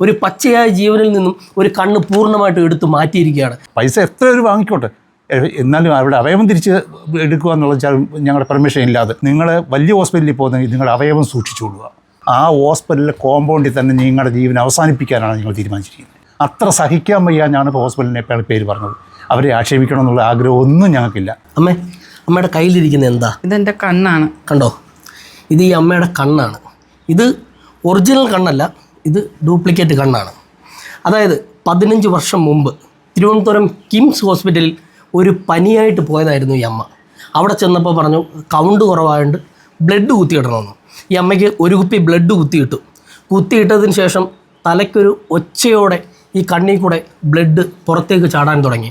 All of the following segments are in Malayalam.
ഒരു പച്ചയായ ജീവനിൽ നിന്നും ഒരു കണ്ണ് പൂർണമായിട്ട് എടുത്തു മാറ്റിയിരിക്കുകയാണ്. പൈസ എത്ര പേര് വാങ്ങിക്കോട്ടെ? എന്നാലും അവരുടെ അവയവം തിരിച്ച് എടുക്കുക എന്നുള്ള വെച്ചാൽ ഞങ്ങളുടെ പെർമിഷൻ ഇല്ലാതെ. നിങ്ങൾ വലിയ ഹോസ്പിറ്റലിൽ പോകുന്നെങ്കിൽ നിങ്ങളുടെ അവയവം സൂക്ഷിച്ചുകൊള്ളുക ആ ഹോസ്പിറ്റലിലെ കോമ്പൗണ്ടിൽ തന്നെ നിങ്ങളുടെ ജീവൻ അവസാനിപ്പിക്കാനാണ് നിങ്ങൾ തീരുമാനിച്ചിരിക്കുന്നത്. അത്ര സഹിക്കാൻ വയ്യ ഇപ്പോൾ ഹോസ്പിറ്റലിനെ പേര് പറഞ്ഞത്. അവരെ ആക്ഷേപിക്കണം എന്നുള്ള ആഗ്രഹം ഒന്നും ഞങ്ങൾക്കില്ല. അമ്മേ അമ്മയുടെ കയ്യിലിരിക്കുന്ന എന്താ? ഇതെന്റെ കണ്ണാണ്. കണ്ടോ? ഇത് ഈ അമ്മയുടെ കണ്ണാണ്. ഇത് ഒറിജിനൽ കണ്ണല്ല. ഇത് ഡ്യൂപ്ലിക്കേറ്റ് കണ്ണാണ് അതായത് പതിനഞ്ച് വർഷം മുമ്പ് തിരുവനന്തപുരം കിംസ് ഹോസ്പിറ്റലിൽ ഒരു പനിയായിട്ട് പോയതായിരുന്നു ഈ അമ്മ. അവിടെ ചെന്നപ്പോൾ പറഞ്ഞു കൗണ്ട് കുറവായതുകൊണ്ട് ബ്ലഡ് കുത്തിയിടണമെന്ന്. ഈ അമ്മയ്ക്ക് ഒരു കുപ്പി ബ്ലഡ് കുത്തിയിട്ടു. കുത്തിയിട്ടതിന് ശേഷം തലയ്ക്കൊരു ഒച്ചയോടെ ഈ കണ്ണിൽ കൂടെ ബ്ലഡ് പുറത്തേക്ക് ചാടാൻ തുടങ്ങി.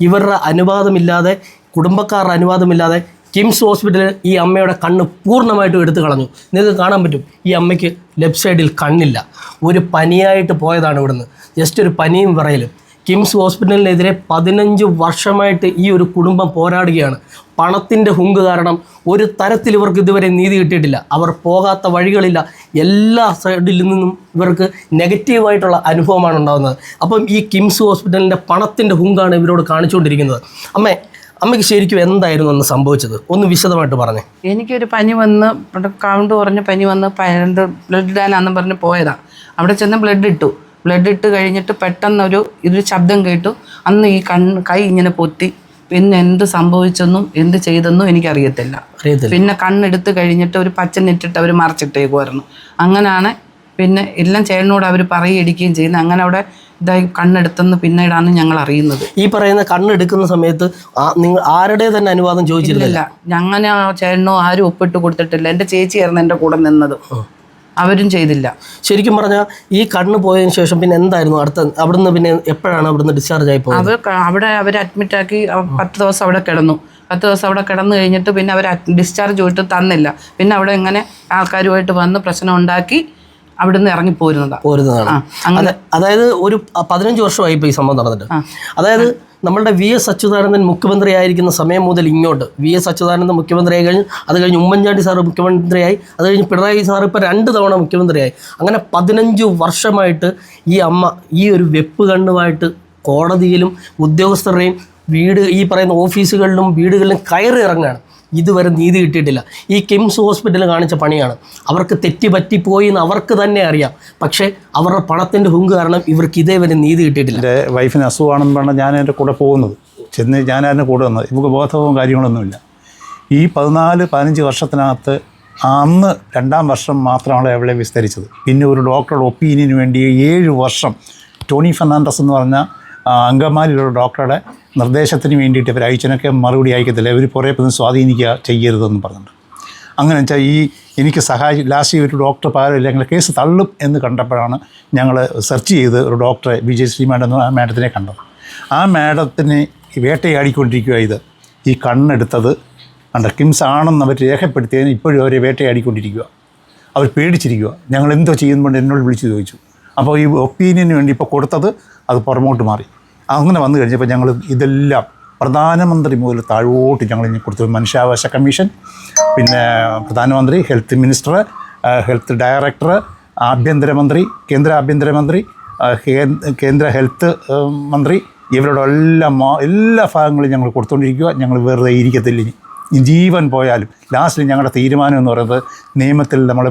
ഇവരുടെ അനുവാദമില്ലാതെ കുടുംബക്കാരുടെ അനുവാദമില്ലാതെ കിംസ് ഹോസ്പിറ്റലിൽ ഈ അമ്മയുടെ കണ്ണ് പൂർണമായിട്ടും എടുത്തു കളഞ്ഞു. നിങ്ങൾക്ക് കാണാൻ പറ്റും ഈ അമ്മയ്ക്ക് ലെഫ്റ്റ് സൈഡിൽ കണ്ണില്ല. ഒരു പനിയായിട്ട് പോയതാണ് ഇവിടുന്ന്. ജസ്റ്റ് ഒരു പനിയും വിറയലും. കിംസ് ഹോസ്പിറ്റലിനെതിരെ പതിനഞ്ച് വർഷമായിട്ട് ഈ ഒരു കുടുംബം പോരാടുകയാണ്. പണത്തിന്റെ ഹുങ്ക് കാരണം ഒരു തരത്തിൽ ഇവർക്ക് ഇതുവരെ നീതി കിട്ടിയിട്ടില്ല. അവർ പോകാത്ത വഴികളില്ല. എല്ലാ സൈഡിൽ നിന്നും ഇവർക്ക് നെഗറ്റീവായിട്ടുള്ള അനുഭവമാണ് ഉണ്ടാകുന്നത്. അപ്പം ഈ കിംസ് ഹോസ്പിറ്റലിന്റെ പണത്തിന്റെ ഹുങ്കാണ് ഇവരോട് കാണിച്ചുകൊണ്ടിരിക്കുന്നത്. അമ്മേ അമ്മയ്ക്ക് ശരിക്കും എന്തായിരുന്നു അന്ന് സംഭവിച്ചത്? ഒന്ന് വിശദമായിട്ട് പറഞ്ഞേ. എനിക്കൊരു പനി വന്ന് കൗണ്ട് കുറഞ്ഞ പനി വന്ന് പന്ത്രണ്ട് ബ്ലഡ് ഇടാനാന്നും പറഞ്ഞ് പോയതാ. അവിടെ ചെന്ന് ബ്ലഡ് ഇട്ടു. ബ്ലഡ് ഇട്ട് കഴിഞ്ഞിട്ട് പെട്ടെന്നൊരു ഒരു ശബ്ദം കേട്ടു. അന്ന് ഈ കണ്ണ് കൈ ഇങ്ങനെ പൊത്തി. പിന്നെ എന്ത് സംഭവിച്ചെന്നും എന്ത് ചെയ്തെന്നും എനിക്കറിയത്തില്ല. പിന്നെ കണ്ണെടുത്ത് കഴിഞ്ഞിട്ട് ഒരു പച്ച നെറ്റിട്ട് അവർ മറച്ചിട്ടേക്കുമായിരുന്നു അങ്ങനെയാണ് പിന്നെ എല്ലാം ചേട്ടനോട് അവർ പറയുകയും ചെയ്യുന്നത്. അങ്ങനെ അവിടെ ഇതായി കണ്ണെടുത്തെന്ന് പിന്നീടാണ് ഞങ്ങൾ അറിയുന്നത്. ഈ പറയുന്ന കണ്ണെടുക്കുന്ന സമയത്ത് നിങ്ങൾ ആരുടെ തന്നെ അനുവാദം ചോദിച്ചിരുന്നില്ല? ഞങ്ങനെ ചേട്ടനോ ആരും ഒപ്പിട്ട് കൊടുത്തിട്ടില്ല. എന്റെ ചേച്ചിയായിരുന്നു എന്റെ കൂടെ നിന്നത്. അവരും ചെയ്തില്ല. ശരിക്കും പറഞ്ഞാൽ ഈ കണ്ണ് പോയതിനു ശേഷം പിന്നെ എന്തായിരുന്നു അടുത്ത അവിടുന്ന് പിന്നെ എപ്പോഴാണ് അവിടുന്ന് ഡിസ്ചാർജ് ആയി പോയത്? അവർ അവിടെ അവർ അഡ്മിറ്റാക്കി പത്ത് ദിവസം അവിടെ കിടന്നു. പത്ത് ദിവസം അവിടെ കിടന്നു കഴിഞ്ഞിട്ട് പിന്നെ അവർ ഡിസ്ചാർജ് പോയിട്ട് തന്നില്ല. പിന്നെ അവിടെ ഇങ്ങനെ ആൾക്കാരുമായിട്ട് വന്ന് പ്രശ്നം ഉണ്ടാക്കി അവിടുന്ന് ഇറങ്ങി പോരുന്നതാണ്. അതായത് ഒരു പതിനഞ്ച് വർഷമായി ഇപ്പോൾ ഈ സംഭവം നടന്നിട്ട്. അതായത് നമ്മളുടെ വി എസ് അച്യുതാനന്ദൻ മുഖ്യമന്ത്രി ആയിരിക്കുന്ന സമയം മുതൽ ഇങ്ങോട്ട്. വി എസ് അച്യുതാനന്ദൻ മുഖ്യമന്ത്രിയായി കഴിഞ്ഞ് അത് കഴിഞ്ഞ് ഉമ്മൻചാണ്ടി സാർ മുഖ്യമന്ത്രിയായി. അത് കഴിഞ്ഞ് പിണറായി സാർ ഇപ്പോൾ രണ്ട് തവണ മുഖ്യമന്ത്രിയായി. അങ്ങനെ പതിനഞ്ച് വർഷമായിട്ട് ഈ അമ്മ ഈ ഒരു വെപ്പ് കണ്ണുമായിട്ട് കോടതിയിലും ഉദ്യോഗസ്ഥരുടെയും വീട് ഈ പറയുന്ന ഓഫീസുകളിലും വീടുകളിലും കയറി ഇറങ്ങുകയാണ്. ഇതുവരെ നീതി കിട്ടിയിട്ടില്ല. ഈ കിംസ് ഹോസ്പിറ്റൽ കാണിച്ച പണിയാണ്. അവർക്ക് തെറ്റിപ്പറ്റിപ്പോയി എന്ന് അവർക്ക് തന്നെ അറിയാം. പക്ഷേ അവരുടെ പണത്തിന്റെ ഹുങ്ക് കാരണം ഇവർക്ക് ഇതേവരെ നീതി കിട്ടിയിട്ടില്ല. എന്റെ വൈഫിന് അസുഖമാണെന്ന് പറഞ്ഞാൽ ഞാൻ എന്റെ കൂടെ പോകുന്നത്. ചെന്ന് ഞാൻ അതിന്റെ കൂടെ വന്നത്. ഇവർക്ക് ബോധവും കാര്യങ്ങളൊന്നുമില്ല ഈ പതിനാല് പതിനഞ്ച് വർഷത്തിനകത്ത് അന്ന് രണ്ടാം വർഷം മാത്രമാണ് അവളെ വിസ്തരിച്ചത്. പിന്നെ ഒരു ഡോക്ടറുടെ ഒപ്പീനിയന് വേണ്ടി ഏഴ് വർഷം ടോണി ഫെർണാണ്ടസ് എന്ന് പറഞ്ഞ അങ്കമാലിയിലുള്ള ഡോക്ടറുടെ നിർദ്ദേശത്തിന് വേണ്ടിയിട്ട് ഇവർ അയച്ചനൊക്കെ മറുപടി അയക്കത്തില്ല. ഇവർ കുറേ പോയി സ്വാധീനിക്കുക ചെയ്യരുതെന്ന് പറഞ്ഞിട്ടുണ്ട്. അങ്ങനെ വെച്ചാൽ ഈ എനിക്ക് സഹായി ലാസ്റ്റ് ഒരു ഡോക്ടർ പാരമില്ല ഞങ്ങൾ കേസ് തള്ളും എന്ന് കണ്ടപ്പോഴാണ് ഞങ്ങൾ സെർച്ച് ചെയ്ത് ഒരു ഡോക്ടറെ വിജയശ്രീ മാഡം എന്ന ആ മാഡത്തിനെ കണ്ടത്. ആ മാഡത്തിനെ വേട്ടയാടിക്കൊണ്ടിരിക്കുക ഇത്. ഈ കണ്ണെടുത്തത് കണ്ട? കിംസ് ആണെന്ന് അവർ രേഖപ്പെടുത്തിയതിന് ഇപ്പോഴും അവരെ വേട്ടയാടിക്കൊണ്ടിരിക്കുക അവർ പേടിച്ചിരിക്കുക ഞങ്ങൾ എന്തോ ചെയ്യുന്നുണ്ട് എന്നോട് വിളിച്ചു ചോദിച്ചു. അപ്പോൾ ഈ ഒപ്പീനിയന് വേണ്ടി ഇപ്പോൾ കൊടുത്തത് അത് പുറമോട്ട് മാറി. അങ്ങനെ വന്നു കഴിഞ്ഞപ്പോൾ ഞങ്ങൾ ഇതെല്ലാം പ്രധാനമന്ത്രി മുതൽ താഴോട്ട് ഞങ്ങൾ ഇനി കൊടുത്തു. മനുഷ്യാവകാശ കമ്മീഷൻ പിന്നെ പ്രധാനമന്ത്രി ഹെൽത്ത് മിനിസ്റ്റർ ഹെൽത്ത് ഡയറക്ടർ ആഭ്യന്തരമന്ത്രി കേന്ദ്ര ആഭ്യന്തരമന്ത്രി കേന്ദ്ര ഹെൽത്ത് മന്ത്രി ഇവരുടെ എല്ലാ എല്ലാ ഭാഗങ്ങളും ഞങ്ങൾ കൊടുത്തുകൊണ്ടിരിക്കുക. ഞങ്ങൾ വെറുതെ ഇരിക്കത്തില്ല ഇനി. ജീവൻ പോയാലും ലാസ്റ്റിൽ ഞങ്ങളുടെ തീരുമാനം എന്ന് പറയുന്നത് നിയമത്തിൽ നമ്മൾ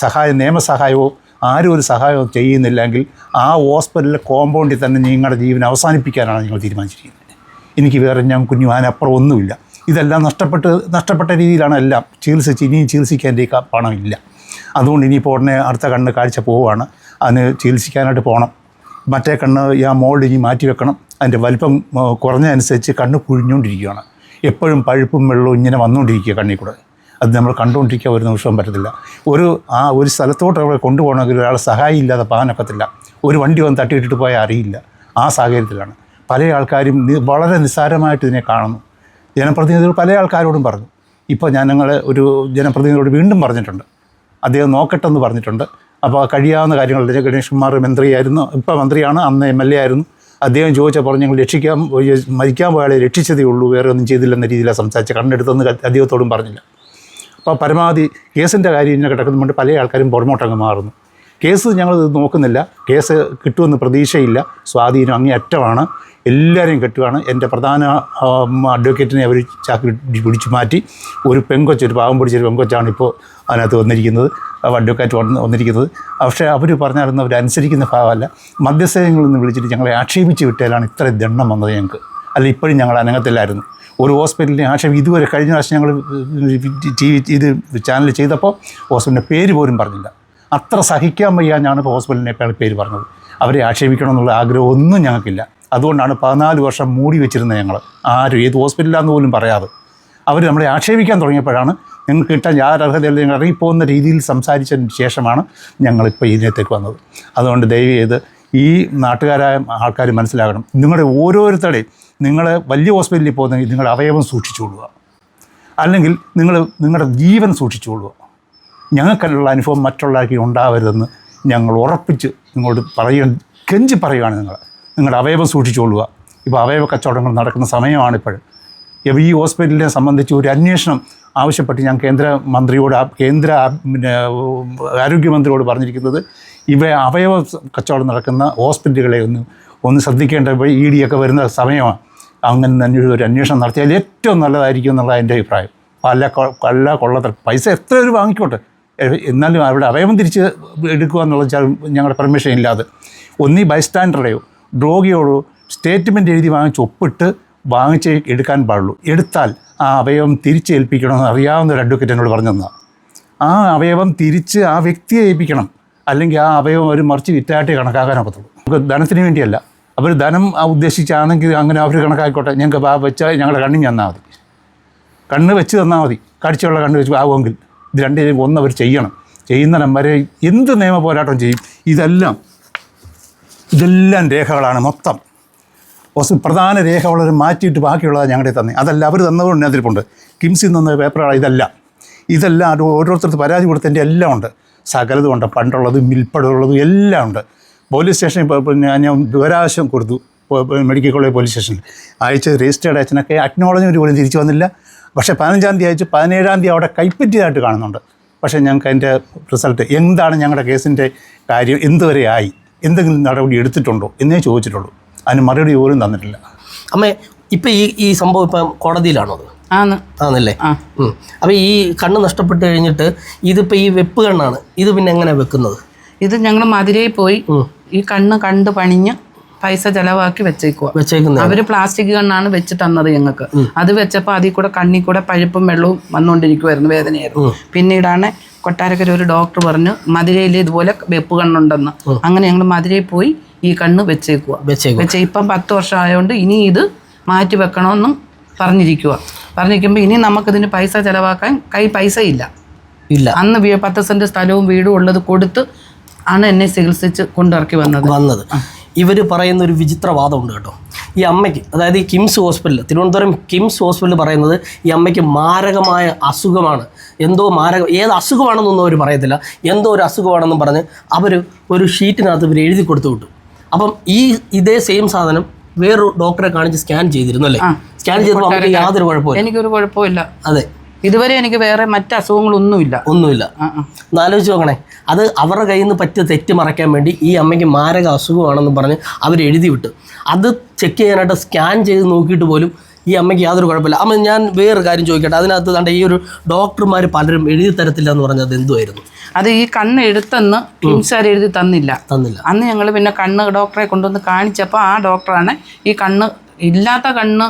സഹായം നിയമസഹായമോ ആരും ഒരു സഹായവും ചെയ്യുന്നില്ലെങ്കിൽ ആ ഹോസ്പിറ്റലിലെ കോമ്പൗണ്ടിൽ തന്നെ നിങ്ങളുടെ ജീവൻ അവസാനിപ്പിക്കാനാണ് നിങ്ങൾ തീരുമാനിച്ചിരിക്കുന്നത്. എനിക്ക് വേറെ ഞാൻ കുഞ്ഞു അതിനപ്പുറം ഒന്നുമില്ല. ഇതെല്ലാം നഷ്ടപ്പെട്ട് നഷ്ടപ്പെട്ട രീതിയിലാണ് എല്ലാം. ചികിത്സിച്ച് ഇനിയും ചികിത്സിക്കാൻ എന്റെ പണമില്ല അതുകൊണ്ട് ഇനിയിപ്പോൾ ഉടനെ അടുത്ത കണ്ണ് കാഴ്ച പോവുകയാണ്. അതിന് ചികിത്സിക്കാനായിട്ട് പോകണം. മറ്റേ കണ്ണ് ആ മോൾഡ് ഇനി മാറ്റി വെക്കണം. അതിന്റെ വലിപ്പം കുറഞ്ഞതനുസരിച്ച് കണ്ണ് കുഴിഞ്ഞുകൊണ്ടിരിക്കുകയാണ്. എപ്പോഴും പഴുപ്പും വെള്ളവും ഇങ്ങനെ വന്നുകൊണ്ടിരിക്കുക കണ്ണിൽ കൂടെ. അത് നമ്മൾ കണ്ടുകൊണ്ടിരിക്കുക ഒരു നിമിഷവും പറ്റത്തില്ല. ഒരു ആ ഒരു സ്ഥലത്തോട്ട് അവിടെ കൊണ്ടുപോകണമെങ്കിൽ ഒരാൾ സഹായം ഇല്ലാതെ പോകാനൊക്കത്തില്ല ഒരു വണ്ടി വന്ന് തട്ടിയിട്ടിട്ട് പോയാൽ അറിയില്ല. ആ സാഹചര്യത്തിലാണ്. പല ആൾക്കാരും വളരെ നിസ്സാരമായിട്ട് ഇതിനെ കാണുന്നു. ജനപ്രതിനിധികൾ പല ആൾക്കാരോടും പറഞ്ഞു. ഇപ്പോൾ ഞാൻ ഞങ്ങൾ ഒരു ജനപ്രതിനിധിയോട് വീണ്ടും പറഞ്ഞിട്ടുണ്ട്. അദ്ദേഹം നോക്കട്ടെന്ന് പറഞ്ഞിട്ടുണ്ട്. അപ്പോൾ കഴിയാവുന്ന കാര്യങ്ങൾ ഗണേഷ് കുമാർ മന്ത്രിയായിരുന്നു. ഇപ്പോൾ മന്ത്രിയാണ് അന്ന് എം എൽ എ ആയിരുന്നു. അദ്ദേഹം ചോദിച്ചാൽ പറഞ്ഞു ഞങ്ങൾ രക്ഷിക്കാൻ മരിക്കാൻ പോയാളെ രക്ഷിച്ചതേ ഉള്ളൂ. വേറെ ഒന്നും ചെയ്തില്ലെന്ന രീതിയിലാണ് സംസാരിച്ച് കണ്ണെടുത്തെന്ന് അദ്ദേഹത്തോടും പറഞ്ഞില്ല. അപ്പോൾ പരമാവധി കേസിന്റെ കാര്യം ഇങ്ങനെ കിടക്കുന്നുണ്ട് പല ആൾക്കാരും പുറമോട്ടങ്ങ് മാറുന്നു. കേസ് ഞങ്ങൾ നോക്കുന്നില്ല. കേസ് കിട്ടുമെന്ന് പ്രതീക്ഷയില്ല. സ്വാധീനം അങ്ങേയറ്റമാണ് എല്ലാവരെയും കെട്ടുകയാണ്. എന്റെ പ്രധാന അഡ്വക്കേറ്റിനെ അവർ ചാക്കി പിടിച്ചു മാറ്റി. ഒരു പെങ്കൊച്ച് ഒരു പാവം പിടിച്ചൊരു പെങ്കൊച്ചാണ് ഇപ്പോൾ അതിനകത്ത് വന്നിരിക്കുന്നത്. അഡ്വക്കേറ്റ് വന്ന് വന്നിരിക്കുന്നത്. പക്ഷേ അവർ പറഞ്ഞാലൊന്നും അവരനുസരിക്കുന്ന ഭാവമല്ല. മധ്യസ്ഥങ്ങളിൽ നിന്ന് വിളിച്ചിട്ട് ഞങ്ങളെ ആക്ഷേപിച്ച് വിട്ടാലാണ് ഇത്ര ദണ്ണം വന്നത് ഞങ്ങൾക്ക്. അല്ല ഇപ്പോഴും ഞങ്ങൾ അനങ്ങത്തില്ലായിരുന്നു. ഒരു ഹോസ്പിറ്റലിനെ ആക്ഷേപം ഇതുവരെ കഴിഞ്ഞ പ്രാവശ്യം ഞങ്ങൾ ഇത് ചാനൽ ചെയ്തപ്പോൾ ഹോസ്പിറ്റലിന്റെ പേര് പോലും പറഞ്ഞില്ല. അത്ര സഹിക്കാൻ വയ്യാഞ്ഞാണ് ഇപ്പോൾ ഹോസ്പിറ്റലിനെ പേര് പറഞ്ഞത്. അവരെ ആക്ഷേപിക്കണമെന്നുള്ള ആഗ്രഹം ഒന്നും ഞങ്ങൾക്കില്ല. അതുകൊണ്ടാണ് പതിനാല് വർഷം മൂടി വെച്ചിരുന്നത് ഞങ്ങൾ ആരും ഏത് ഹോസ്പിറ്റലിലാന്ന് പോലും പറയാതെ. അവർ നമ്മളെ ആക്ഷേപിക്കാൻ തുടങ്ങിയപ്പോഴാണ് ഞങ്ങൾക്ക് കിട്ടാൻ യാതൊരു അർഹതയില്ല ഞങ്ങൾ ഇറങ്ങിപ്പോകുന്ന രീതിയിൽ സംസാരിച്ചതിന് ശേഷമാണ് ഞങ്ങളിപ്പോൾ ഇതിനകത്തേക്ക് വന്നത്. അതുകൊണ്ട് ദയവ് ചെയ്ത് ഈ നാട്ടുകാരായ ആൾക്കാർ മനസ്സിലാകണം. നിങ്ങളുടെ ഓരോരുത്തരുടെയും നിങ്ങൾ വലിയ ഹോസ്പിറ്റലിൽ പോകുന്നെങ്കിൽ നിങ്ങളുടെ അവയവം സൂക്ഷിച്ചുകൊള്ളുക അല്ലെങ്കിൽ നിങ്ങൾ നിങ്ങളുടെ ജീവൻ സൂക്ഷിച്ചുകൊള്ളുക ഞങ്ങൾക്കുള്ള അനുഭവം മറ്റുള്ളവർക്ക് ഉണ്ടാവരുതെന്ന് ഞങ്ങൾ ഉറപ്പിച്ച് നിങ്ങളോട് പറയുക കെഞ്ചി പറയുകയാണ് നിങ്ങൾ നിങ്ങളുടെ അവയവം സൂക്ഷിച്ചുകൊള്ളുക ഇപ്പോൾ അവയവ കച്ചവടങ്ങൾ നടക്കുന്ന സമയമാണിപ്പോൾ. ഇപ്പോൾ ഈ ഹോസ്പിറ്റലിനെ സംബന്ധിച്ച് ഒരു അന്വേഷണം ആവശ്യപ്പെട്ട് ഞാൻ കേന്ദ്ര മന്ത്രിയോട് കേന്ദ്ര പിന്നെ ആരോഗ്യമന്ത്രിയോട് പറഞ്ഞിരിക്കുന്നത് ഇവ അവയവ കച്ചവടം നടക്കുന്ന ഹോസ്പിറ്റലുകളെ ഒന്ന് ഒന്ന് ശ്രദ്ധിക്കേണ്ട ഇ ഡി ഒക്കെ വരുന്ന സമയമാണ്. അങ്ങനെ ഒരു അന്വേഷണം നടത്തിയാൽ ഏറ്റവും നല്ലതായിരിക്കും എന്നുള്ള എന്റെ അഭിപ്രായം. പല പല കൊള്ളത്ര പൈസ എത്ര ഒരു വാങ്ങിക്കോട്ടെ. എന്നാലും അവിടെ അവയവം തിരിച്ച് എടുക്കുക എന്നുള്ള ഞങ്ങളുടെ പെർമിഷൻ ഇല്ലാതെ. ഒന്നീ ബൈസ്റ്റാൻഡറുടെയോ രോഗിയോടോ സ്റ്റേറ്റ്മെന്റ് എഴുതി വാങ്ങിച്ച് ഒപ്പിട്ട് വാങ്ങിച്ച് എടുക്കാൻ പാടുള്ളൂ. എടുത്താൽ ആ അവയവം തിരിച്ചേൽപ്പിക്കണമെന്ന് അറിയാവുന്ന ഒരു അഡ്വക്കേറ്റ് എന്നോട് പറഞ്ഞു തന്നാൽ ആ അവയവം തിരിച്ച് ആ വ്യക്തിയെ ഏൽപ്പിക്കണം. അല്ലെങ്കിൽ ആ അവയവം അവർ മറിച്ച് വിറ്റായിട്ടേ കണക്കാക്കാനൊക്കത്തുള്ളൂ നമുക്ക് ധനത്തിന് വേണ്ടിയല്ല. അവർ ധനം ഉദ്ദേശിച്ചാണെങ്കിൽ അങ്ങനെ അവർ കണക്കാക്കിക്കോട്ടെ ഞങ്ങൾക്ക് ആ വെച്ചാൽ ഞങ്ങളുടെ കണ്ണിന് തന്നാൽ മതി. കണ്ണ് വെച്ച് തന്നാൽ മതി. കടിച്ചുള്ള കണ്ണ് വെച്ച് ആവുമെങ്കിൽ ഇത് രണ്ടിനും ഒന്ന് അവർ ചെയ്യണം. ചെയ്യുന്ന വരെ എന്ത് നിയമ പോരാട്ടം ചെയ്യും? ഇതെല്ലാം ഇതെല്ലാം രേഖകളാണ് മൊത്തം. ഹോസ് പ്രധാന രേഖ വളരെ മാറ്റിയിട്ട് ബാക്കിയുള്ളത് ഞങ്ങളുടെ തന്നെ. അതല്ല അവർ തന്നതുകൊണ്ട് അതിരിപ്പുണ്ട് കിംസിൽ നിന്ന് പേപ്പറാണ് ഇതല്ല. ഇതെല്ലാം ഓരോരുത്തർക്ക് പരാതി കൊടുത്തതിന്റെ എല്ലാം ഉണ്ട്. സകലതും ഉണ്ട്. പണ്ടുള്ളതും മിൽപ്പടുള്ളതും എല്ലാം ഉണ്ട്. പോലീസ് സ്റ്റേഷനിൽ പിന്നെ ഞാൻ വിവരാവശ്യം കൊടുത്തു. മെഡിക്കൽ കോളേജ് പോലീസ് സ്റ്റേഷനിൽ. അയച്ച് രജിസ്റ്റേർഡ് അയച്ചനൊക്കെ അക്നോളജ്മെന്റ് പോലും തിരിച്ചു വന്നില്ല. പക്ഷേ പതിനഞ്ചാം തീയതി അയച്ച് പതിനേഴാം തീയതി അവിടെ കൈപ്പറ്റിയതായിട്ട് കാണുന്നുണ്ട്. പക്ഷേ ഞങ്ങൾക്ക് അതിന്റെ റിസൾട്ട് എന്താണ് ഞങ്ങളുടെ കേസിന്റെ കാര്യം? എന്തുവരെ ആയി? എന്തെങ്കിലും നടപടി എടുത്തിട്ടുണ്ടോ? എന്നേ ചോദിച്ചിട്ടുള്ളൂ. അതിന് മറുപടി പോലും തന്നിട്ടില്ല. അമ്മേ ഇപ്പം ഈ ഈ സംഭവം ഇപ്പം കോടതിയിലാണോ അത്? ആണല്ലേ? അപ്പം അപ്പോൾ ഈ കണ്ണ് നഷ്ടപ്പെട്ട് കഴിഞ്ഞിട്ട് ഇതിപ്പോൾ ഈ വെപ്പ് കണ്ണാണ്. ഇത് പിന്നെ എങ്ങനെ വെക്കുന്നത്? ഇത് ഞങ്ങൾ മധുരയിൽ പോയി ഈ കണ്ണ് കണ്ട് പണിഞ്ഞ് പൈസ ചെലവാക്കി വെച്ചേക്കുക വെച്ചേക്കുന്നത് അവർ പ്ലാസ്റ്റിക് കണ്ണാണ് വെച്ച് തന്നത് ഞങ്ങൾക്ക്. അത് വെച്ചപ്പോൾ അതിൽ കൂടെ കണ്ണിൽ കൂടെ പഴുപ്പും വെള്ളവും വന്നുകൊണ്ടിരിക്കുമായിരുന്നു വേദനയായിരുന്നു. പിന്നീടാണ് കൊട്ടാരക്കര ഒരു ഡോക്ടർ പറഞ്ഞു മധുരയിൽ ഇതുപോലെ വെപ്പ് കണ്ണുണ്ടെന്ന്. അങ്ങനെ ഞങ്ങൾ മധുരയിൽ പോയി ഈ കണ്ണ് വെച്ചേക്കുക വെച്ചേക്കും വെച്ച് ഇപ്പം പത്ത് വർഷം ആയതുകൊണ്ട് ഇനി ഇത് മാറ്റി വെക്കണമെന്നും പറഞ്ഞിരിക്കുക പറഞ്ഞിരിക്കുമ്പോൾ ഇനി നമുക്കിതിന് പൈസ ചിലവാക്കാൻ കൈ പൈസ ഇല്ല. ഇല്ല അന്ന് പത്ത് സെന്റ് സ്ഥലവും വീടും ഉള്ളത് കൊടുത്ത് ആണ് എന്നെ ചികിത്സിച്ച് കൊണ്ടിറക്കി വന്നത്. വന്നത്. ഇവർ പറയുന്ന ഒരു വിചിത്രവാദമുണ്ട് കേട്ടോ. ഈ അമ്മയ്ക്ക് അതായത് ഈ KIMS hospital Thiruvananthapuram KIMS hospital പറയുന്നത് ഈ അമ്മയ്ക്ക് മാരകമായ അസുഖമാണ്. എന്തോ മാരക ഏത് അസുഖമാണെന്നൊന്നും അവർ പറയത്തില്ല. എന്തോ ഒരു അസുഖമാണെന്നും പറഞ്ഞ് അവർ ഒരു ഷീറ്റിനകത്ത് ഇവർ എഴുതി കൊടുത്തു വിട്ടു. അപ്പം ഈ ഇതേ സെയിം സാധനം വേറൊരു ഡോക്ടറെ കാണിച്ച് സ്കാൻ ചെയ്തിരുന്നു അല്ലേ? സ്കാൻ ചെയ്തപ്പോൾ യാതൊരു കുഴപ്പമില്ല എനിക്കൊരു കുഴപ്പമില്ല അതെ. ഇതുവരെ എനിക്ക് വേറെ മറ്റ് അസുഖങ്ങളൊന്നുമില്ല. ഒന്നുമില്ല. ആ. നോക്കണേ. അത് അവരുടെ കയ്യിൽ നിന്ന് പറ്റിയ തെറ്റ് മറയ്ക്കാൻ വേണ്ടി ഈ അമ്മയ്ക്ക് മാരക അസുഖമാണെന്ന് പറഞ്ഞ് അവർ എഴുതി വിട്ടു. അത് ചെക്ക് ചെയ്യാനായിട്ട് സ്കാൻ ചെയ്ത് നോക്കിയിട്ട് പോലും ഈ അമ്മയ്ക്ക് യാതൊരു കുഴപ്പമില്ല. അമ്മ ഞാൻ വേറൊരു കാര്യം ചോദിക്കട്ടെ? അതിനകത്ത് കണ്ട ഈ ഒരു ഡോക്ടർമാർ പലരും എഴുതി തരത്തില്ല എന്ന് പറഞ്ഞത് എന്തുമായിരുന്നു അത് ഈ കണ്ണ് എടുത്തെന്ന് ഹിംസാർ എഴുതി തന്നില്ല. തന്നില്ല. അന്ന് ഞങ്ങൾ പിന്നെ കണ്ണ് ഡോക്ടറെ കൊണ്ടുവന്ന് കാണിച്ചപ്പോൾ ആ ഡോക്ടറാണ് ഈ കണ്ണ് ഇല്ലാത്ത കണ്ണ്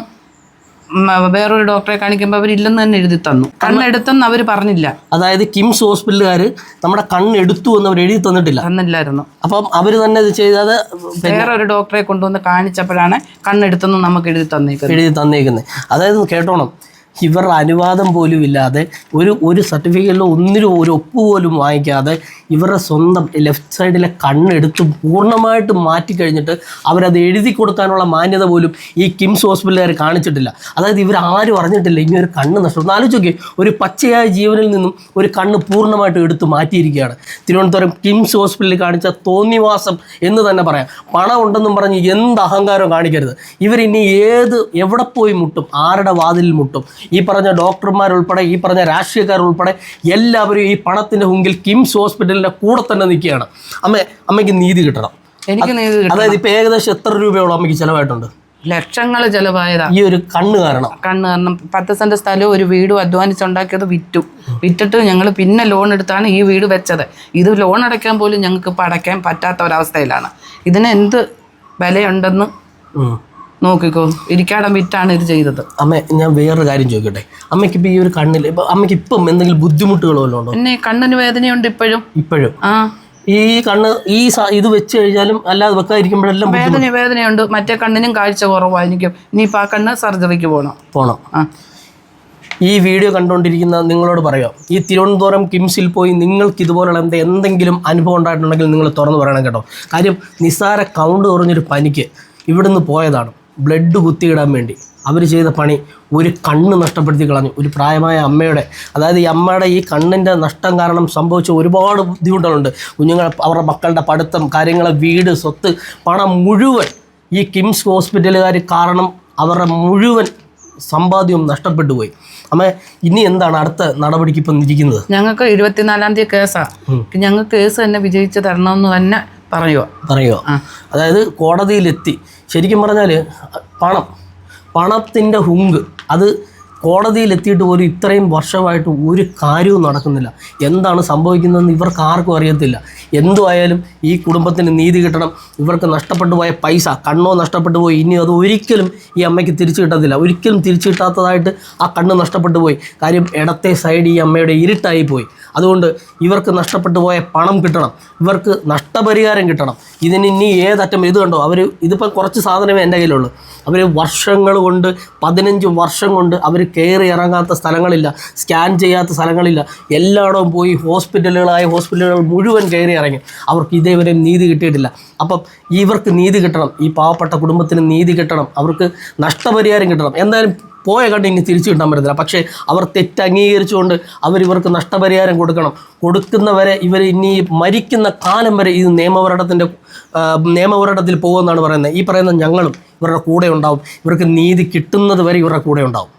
വേറൊരു ഡോക്ടറെ കാണിക്കുമ്പോൾ അവർ ഇല്ലെന്ന് തന്നെ എഴുതി തന്നു. കണ്ണെടുത്തെന്ന് അവർ പറഞ്ഞില്ല. അതായത് കിംസ് ഹോസ്പിറ്റലുകാർ നമ്മുടെ കണ്ണെടുത്തു എന്ന് അവർ എഴുതി തന്നിട്ടില്ല. തന്നില്ലായിരുന്നു. അപ്പം അവർ തന്നെ ഇത് ചെയ്തത് വേറൊരു ഡോക്ടറെ കൊണ്ടുവന്ന് കാണിച്ചപ്പോഴാണ് കണ്ണെടുത്തെന്ന് നമുക്ക് എഴുതി തന്നേക്കുന്നത്. എഴുതി തന്നേക്കുന്നത്. അതായത് കേട്ടോണം. ഇവരുടെ അനുവാദം പോലും ഇല്ലാതെ ഒരു ഒരു സർട്ടിഫിക്കറ്റിൽ ഒന്നിനും ഒരു ഒപ്പ് പോലും വാങ്ങിക്കാതെ ഇവരുടെ സ്വന്തം ലെഫ്റ്റ് സൈഡിലെ കണ്ണെടുത്ത് പൂർണമായിട്ട് മാറ്റി കഴിഞ്ഞിട്ട് അവരത് എഴുതി കൊടുക്കാനുള്ള മാന്യത പോലും ഈ കിംസ് ഹോസ്പിറ്റലുകാർ കാണിച്ചിട്ടില്ല. അതായത് ഇവർ ആരും അറിഞ്ഞിട്ടില്ല ഇനി ഒരു കണ്ണ് നഷ്ടം. നോക്കി ഒരു പച്ചയായ ജീവനിൽ നിന്നും ഒരു കണ്ണ് പൂർണമായിട്ട് എടുത്ത് മാറ്റിയിരിക്കുകയാണ്. തിരുവനന്തപുരം കിംസ് ഹോസ്പിറ്റലിൽ കാണിച്ച തോന്നിവാസം എന്ന് തന്നെ പറയാം. പണം ഉണ്ടെന്നും പറഞ്ഞ് എന്ത് അഹങ്കാരം കാണിക്കരുത്. ഇവരിനി ഏത് എവിടെ പോയി മുട്ടും? ആരുടെ വാതിലിൽ മുട്ടും? ഈ പറഞ്ഞ ഡോക്ടർമാരുൾപ്പെടെ ഈ പറഞ്ഞ രാഷ്ട്രീയക്കാരുൾപ്പെടെ എല്ലാവരും ഈ പണത്തിന്റെ മുമ്പിൽ കിംസ് ഹോസ്പിറ്റലിന്റെ കൂടെ തന്നെ നിൽക്കുകയാണ്. അമ്മ അമ്മയ്ക്ക് നീതി കിട്ടണം. എനിക്ക് നീതി അതായത് ഇപ്പൊ ഏകദേശം എത്ര രൂപയോളം അമ്മയ്ക്ക് ചിലവായിട്ടുണ്ട്? ലക്ഷങ്ങൾ ചെലവായതാ. ഈ ഒരു കണ്ണ് കാരണം. കണ്ണ് കാരണം. പത്ത് സെന്റ് സ്ഥലവും ഒരു വീടും അധ്വാനിച്ചുണ്ടാക്കിയത് വിറ്റു. വിറ്റിട്ട് ഞങ്ങൾ പിന്നെ ലോൺ എടുത്താണ് ഈ വീട് വെച്ചത്. ഇത് ലോൺ അടയ്ക്കാൻ പോലും ഞങ്ങൾക്ക് ഇപ്പം അടയ്ക്കാൻ പറ്റാത്ത ഒരവസ്ഥയിലാണ്. ഇതിന് എന്ത് വിലയുണ്ടെന്ന്. നോക്കിക്കോ. ഇരിക്കാടം വിറ്റാണ് ഇത് ചെയ്തത്. അമ്മ ഞാൻ വേറൊരു കാര്യം ചോദിക്കട്ടെ? അമ്മയ്ക്ക് ഇപ്പൊ ഈ ഒരു കണ്ണിൽ ഇപ്പൊ അമ്മയ്ക്ക് ഇപ്പം എന്തെങ്കിലും ബുദ്ധിമുട്ടുകളോ വല്ലതും ഉണ്ടോ? പിന്നെ കണ്ണിന് വേദനയുണ്ട് ഇപ്പോഴും. ഇപ്പോഴും? ആ. ഈ കണ്ണ് ഈ സ- ഇത് വെച്ച് കഴിഞ്ഞാലും അല്ലാതെ വെക്കാതിരിക്കുമ്പോഴെല്ലാം വേദന വേദനയുണ്ട്. മറ്റേ കണ്ണിനും കാഴ്ച കുറവായിരിക്കും. ഇനിയിപ്പോൾ ആ കണ്ണ് സർജറിക്ക് പോകണം പോകണം ആ. ഈ വീഡിയോ കണ്ടുകൊണ്ടിരിക്കുന്ന നിങ്ങളോട് പറയാം. ഈ തിരുവനന്തപുരം കിംസിൽ പോയി നിങ്ങൾക്ക് ഇതുപോലുള്ള എന്ത് എന്തെങ്കിലും അനുഭവം ഉണ്ടായിട്ടുണ്ടെങ്കിൽ നിങ്ങൾ തുറന്നു പറയണം കേട്ടോ. കാര്യം നിസ്സാര കൗണ്ട് കുറഞ്ഞൊരു പനിക്ക് ഇവിടുന്ന് പോയതാണ്. ബ്ലഡ് കുത്തിയിടാൻ വേണ്ടി. അവർ ചെയ്ത പണി ഒരു കണ്ണ് നഷ്ടപ്പെടുത്തി കളഞ്ഞു. ഒരു പ്രായമായ അമ്മയുടെ അതായത് ഈ അമ്മയുടെ ഈ കണ്ണിന്റെ നഷ്ടം കാരണം സംഭവിച്ച ഒരുപാട് ബുദ്ധിമുട്ടുകളുണ്ട്. കുഞ്ഞുങ്ങൾ അവരുടെ മക്കളുടെ പഠിത്തം കാര്യങ്ങൾ വീട് സ്വത്ത് പണം മുഴുവൻ ഈ കിംസ് ഹോസ്പിറ്റലുകാർ കാരണം അവരുടെ മുഴുവൻ സമ്പാദ്യവും നഷ്ടപ്പെട്ടു പോയി. അമ്മ ഇനി എന്താണ് അടുത്ത നടപടിക്ക് ഇപ്പം ഇരിക്കുന്നത് ഞങ്ങൾക്ക് ഇരുപത്തിനാലാം തീയതി കേസാണ് ഞങ്ങൾക്ക് കേസ് തന്നെ വിജയിച്ച് തരണമെന്ന് തന്നെ പറയുക പറയുക അതായത് കോടതിയിലെത്തി. ശരിക്കും പറഞ്ഞാൽ പണം പണത്തിന്റെ ഹുങ്ക് അത് കോടതിയിലെത്തിയിട്ട് പോലും ഇത്രയും വർഷമായിട്ട് ഒരു കാര്യവും നടക്കുന്നില്ല. എന്താണ് സംഭവിക്കുന്നതെന്ന് ഇവർക്ക് ആർക്കും അറിയത്തില്ല. എന്തുമായാലും ഈ കുടുംബത്തിന് നീതി കിട്ടണം. ഇവർക്ക് നഷ്ടപ്പെട്ടു പോയ പൈസ കണ്ണോ നഷ്ടപ്പെട്ടു പോയി. ഇനി അത് ഒരിക്കലും ഈ അമ്മയ്ക്ക് തിരിച്ചു കിട്ടത്തില്ല. ഒരിക്കലും തിരിച്ചു കിട്ടാത്തതായിട്ട് ആ കണ്ണ് നഷ്ടപ്പെട്ടു പോയി. കാര്യം ഇടത്തെ സൈഡ് ഈ അമ്മയുടെ ഇരുട്ടായി പോയി. അതുകൊണ്ട് ഇവർക്ക് നഷ്ടപ്പെട്ടു പോയ പണം കിട്ടണം. ഇവർക്ക് നഷ്ടപരിഹാരം കിട്ടണം. ഇതിന് ഇനി ഏതറ്റം ഇത് കണ്ടോ? അവർ ഇതിപ്പോൾ കുറച്ച് സാധനമേ എന്റെ കയ്യിലുള്ളൂ. അവർ വർഷങ്ങൾ കൊണ്ട് പതിനഞ്ച് വർഷം കൊണ്ട് അവർ കയറി ഇറങ്ങാത്ത സ്ഥലങ്ങളില്ല സ്കാൻ ചെയ്യാത്ത സ്ഥലങ്ങളില്ല. എല്ലായിടവും പോയി ഹോസ്പിറ്റലുകളായ ഹോസ്പിറ്റലുകൾ മുഴുവൻ കയറി ഇറങ്ങി. അവർക്ക് ഇതേവരെയും നീതി കിട്ടിയിട്ടില്ല. അപ്പം ഇവർക്ക് നീതി കിട്ടണം. ഈ പാവപ്പെട്ട കുടുംബത്തിന് നീതി കിട്ടണം. അവർക്ക് നഷ്ടപരിഹാരം കിട്ടണം. എന്തായാലും പോയ കണ്ട് ഇനി തിരിച്ചു കിട്ടാൻ പറ്റത്തില്ല. പക്ഷേ അവർ തെറ്റ് അംഗീകരിച്ചുകൊണ്ട് അവർ ഇവർക്ക് നഷ്ടപരിഹാരം കൊടുക്കണം. കൊടുക്കുന്നവരെ ഇവർ ഇനി മരിക്കുന്ന കാലം വരെ ഇത് നിയമപോരാട്ടത്തിന്റെ നിയമപോരാട്ടത്തിൽ പോകുമെന്നാണ് പറയുന്നത്. ഈ പറയുന്ന ഞങ്ങളും ഇവരുടെ കൂടെ ഉണ്ടാവും. ഇവർക്ക് നീതി കിട്ടുന്നത് വരെ ഇവരുടെ കൂടെ ഉണ്ടാവും.